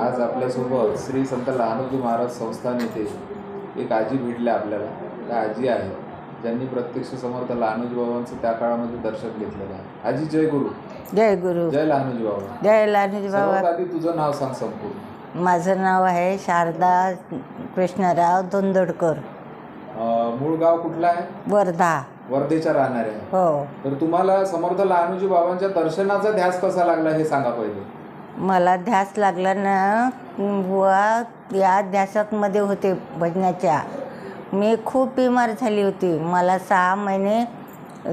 आज आपल्यासोबत श्री संत लहानोजी महाराज संस्थान येथे एक आजी भेटल्या आपल्याला. त्या आजी आहे ज्यांनी प्रत्यक्ष समर्थ लहानोजी बाबांचं त्या काळामध्ये दर्शन घेतलेलं आहे. आजी जय गुरु. जय गुरु. जय लहानोजी बाबा. जय सर्वात बाबा. आधी तुझं नाव सांग संपूर्ण. माझं नाव आहे शारदा कृष्णराव दोंदोडकर. मूळ गाव कुठलं आहे? वर्धा. वर्धेच्या राहणारे आहे. हो. तर तुम्हाला समर्थ लहानोजी बाबांच्या दर्शनाचा ध्यास कसा लागला हे सांगा पहिले. मला ध्यास लागला ना बुवा या ध्यासातमध्ये होते भजनाच्या. मी खूप बिमार झाली होती. मला सहा महिने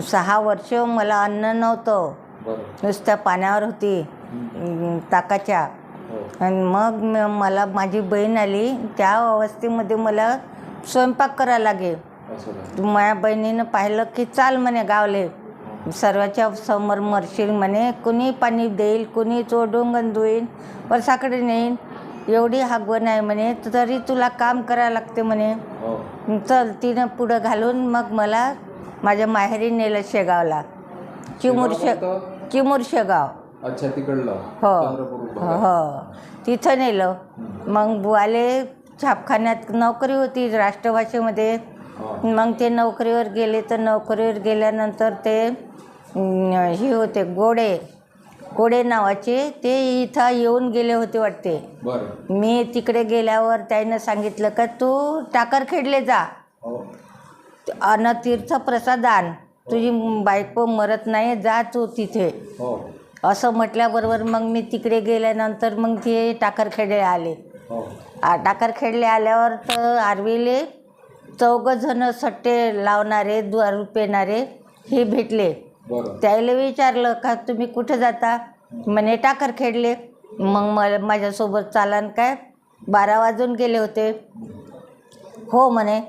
सहा वर्ष मला अन्न नव्हतं. बरं. नुसत्या पाण्यावर होती अं, ताकाच्या. हो. आणि मग म- मला माझी बहीण आली. त्या अवस्थेमध्ये मला स्वयंपाक करायला लागे माझ्या बहिणीनं पाहिलं की चाल म्हणे गावले. सर्वाच्या समोर मरशील म्हणे कुणी पाणी देईल कुणी चोडून गंधुईन वर्षाकडे नेईन. एवढी हागवण आहे म्हणे तरी तुला काम करायला लागते म्हणे. हो. चल तिनं पुढं घालून मग मला माझ्या माहेरी नेलं शेगावला. चिमूर शे? चिमूर शेगाव. अच्छा तिकडलं. हो. हो. हो. तिथं नेलं. मग बुवाले छापखान्यात नोकरी होती राष्ट्रभाषेमध्ये. मग ते नोकरीवर गेले तर नोकरीवर गेल्यानंतर ते हे होते गोडे गोडे नावाचे ते इथं येऊन गेले होते वाटते. मी तिकडे गेल्यावर त्यानं सांगितलं का तू टाकरखेडले जा. हो. अन तीर्थप्रसाद आण तुझी बायको मरत नाही जा तू तिथे. हो. असं म्हटल्याबरोबर मग मी तिकडे गेल्यानंतर मग ते टाकरखेडे आले. हो. टाकरखेडले आल्यावर तर आरवीले चौघं जण सट्टे लावणारे दारू पेणारे हे भेटले. त्याला विचारलं का तुम्ही कुठं जाता? म्हणे टाकरखेडले मग मला माझ्यासोबत चालन काय? बारा वाजून गेले होते. हो म्हणे.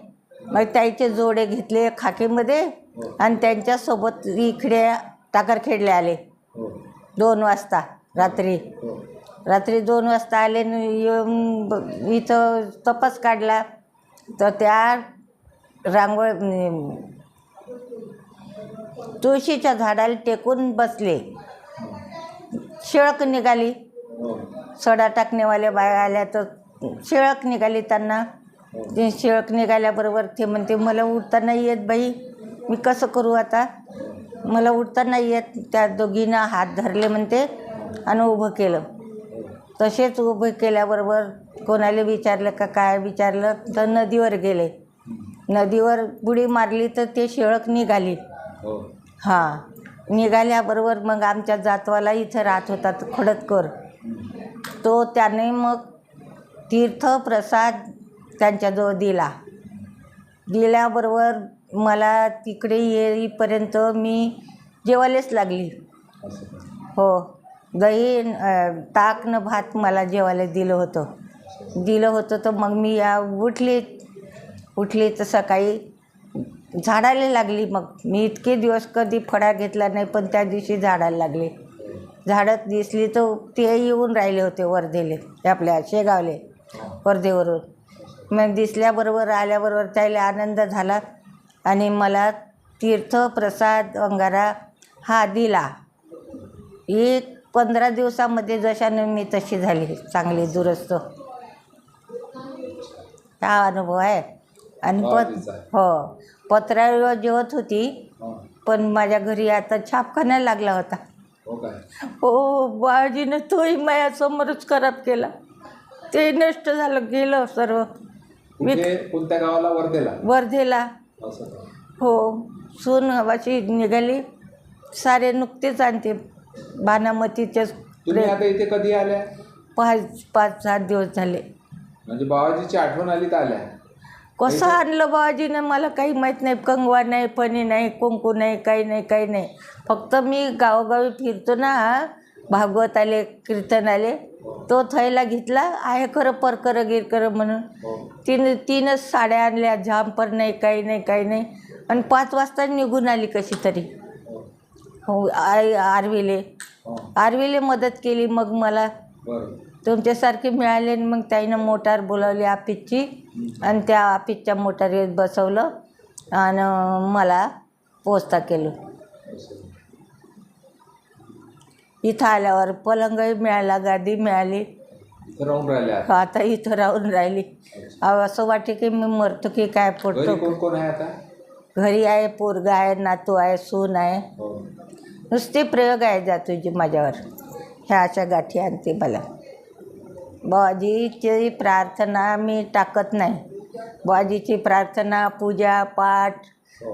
मग त्याचे जोडे घेतले खाकीमध्ये आणि त्यांच्यासोबत इकडे टाकरखेडले आले. हो. दोन वाजता रात्री. हो. रात्री दोन वाजता आले न येऊन इथं तपास काढला. तर त्या रांगोळ तुळशीच्या झाडाला टेकून बसले. शिळक निघाली. सडा टाकणेवाल्या बाया आल्या तर शिळक निघाली त्यांना. ते शिळक निघाल्याबरोबर ते म्हणते मला उठता नाही येत बाई मी कसं करू आता? मला उठता नाही येत. त्या दोघींना हात धरले म्हणते आणि उभं केलं. तसेच उभं केल्याबरोबर कोणाला विचारलं का काय विचारलं? तर नदीवर गेले. नदीवर बुडी मारली तर ते शिळक निघाली. हो. हां. निघाल्याबरोबर मग आमच्या जातवाला इथं राहत होता तो खडतकर तो त्याने मग तीर्थप्रसाद त्यांच्याजवळ दिला. दिल्याबरोबर मला तिकडे येईपर्यंत मी जेवायलाच लागली. असं हो. दही अं, ताक न भात मला जेवायला दिलं होतं. दिलं होतं तर मग मी या उठली उठली तर सकाळी झाडायला लागली मग. मी इतके दिवस कधी फळा घेतला नाही पण त्या दिवशी झाडायला लागले. झाडत दिसली तर ते येऊन राहिले होते वर्धेले आपल्या शेगावले वर्धेवरून. मग दिसल्याबरोबर आल्याबरोबर त्याला आनंद झाला आणि मला तीर्थप्रसाद अंगारा हा दिला. एक पंधरा दिवसामध्ये जशानं मी तशी झाली चांगली दुरुस्त. हा अनुभव आहे. आणि पत. हो पत्रावर जेवत होती पण माझ्या घरी आता छापखाना लागला होता. हो हो बाळजीनं तोही माझ्यासमोरच खराब केला. ते नष्ट झालं गेलं सर्व. मी कोणत्या गावाला? वर्धेला? वर्धेला. हो सून हवाची निघाली. सारे नुकतेच आणते. बानामतीचे तुम्ही आता इथे कधी आल्या? पाच पाच सात दिवस झाले. म्हणजे बाबाजीची आठवण आली तर आल्या. कसं आणलं बाबाजीनं? मला काही माहीत नाही. कंगवा नाही पणी नाही कुंकू नाही काही नाही काही नाही. फक्त मी गावोगावी फिरतो ना भागवत आले कीर्तन आले तो थैला घेतला. आहे खरं परकर गिरकर म्हणून. तीन तीनच साड्या आणल्या. झांपर नाही काही नाही काही नाही. आणि पाच वाजता निघून आली कशी तरी. हो आई आरवीले. आरवीले मदत केली. मग मला तुमच्यासारखे मिळाले आणि मग ताईनं मोटार बोलावली आपितची. आणि त्या आपितच्या मोटारीत बसवलं आणि मला पोचता केलं. इथं आल्यावर पलंगही मिळाला गादी मिळाली. राहून आता आता इथं राहून राहिली. अहो, असं वाटे की मी मरतो की काय घरी पडतो कोण कोण आहे आता? घरी आहे पोरगा आहे नातू आहे सून आहे. हो. नुसते प्रयोग आहे जातोजी माझ्यावर. ह्या अशा गाठी आणते मला. बाबाजीची प्रार्थना मी टाकत नाही. बुवाजीची प्रार्थना पूजा पाठ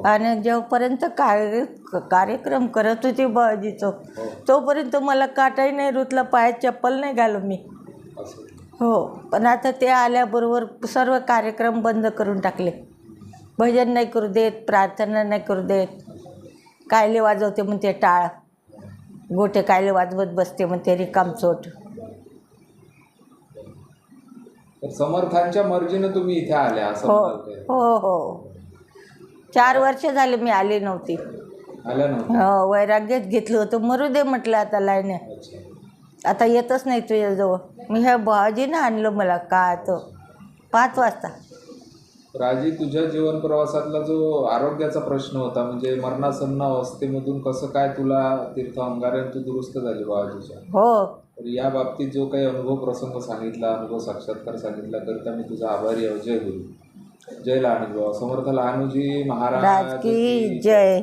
आणि जेव्हापर्यंत कार्य कार्यक्रम करत होते बाबाजीचं तोपर्यंत मला काटाही नाही रुतला पायात चप्पल नाही घालू मी. हो पण आता ते आल्याबरोबर सर्व कार्यक्रम बंद करून टाकले. भजन नाही करू देत प्रार्थना नाही करू देत. कायले वाजवते म्हणते टाळ. गोटे कायले वाजवत बसते म्हणते रिकामचोट तर समर्थांच्या मर्जीनं तुम्ही इथे आल्या असं हो. काय? हो हो. चार वर्ष झाले मी आली नव्हती. आल्या नव्हत्या? हो वैराग्यच घेतलं होतं. मरू दे म्हटलं आता लाईने. अच्छा. आता येतच नाही तुझ्याजवळ मी ह्या भावाजीनं आणलं मला का तो पाच वाजता. राजी तुझ्या जीवन प्रवासातला जो आरोग्याचा प्रश्न होता म्हणजे मरणासन्न अवस्थेमधून कसं काय तुला तीर्थ अंगारे तू दुरुस्त झाली बाबाजीच्या हो. तर या बाबतीत जो काही अनुभव प्रसंग सांगितला अनुभव साक्षात्कार सांगितला करता मी तुझा आभारी आहे. जय गुरु. जय लहानुजी बाबा समर्थ लहानुजी महाराज राज की जय.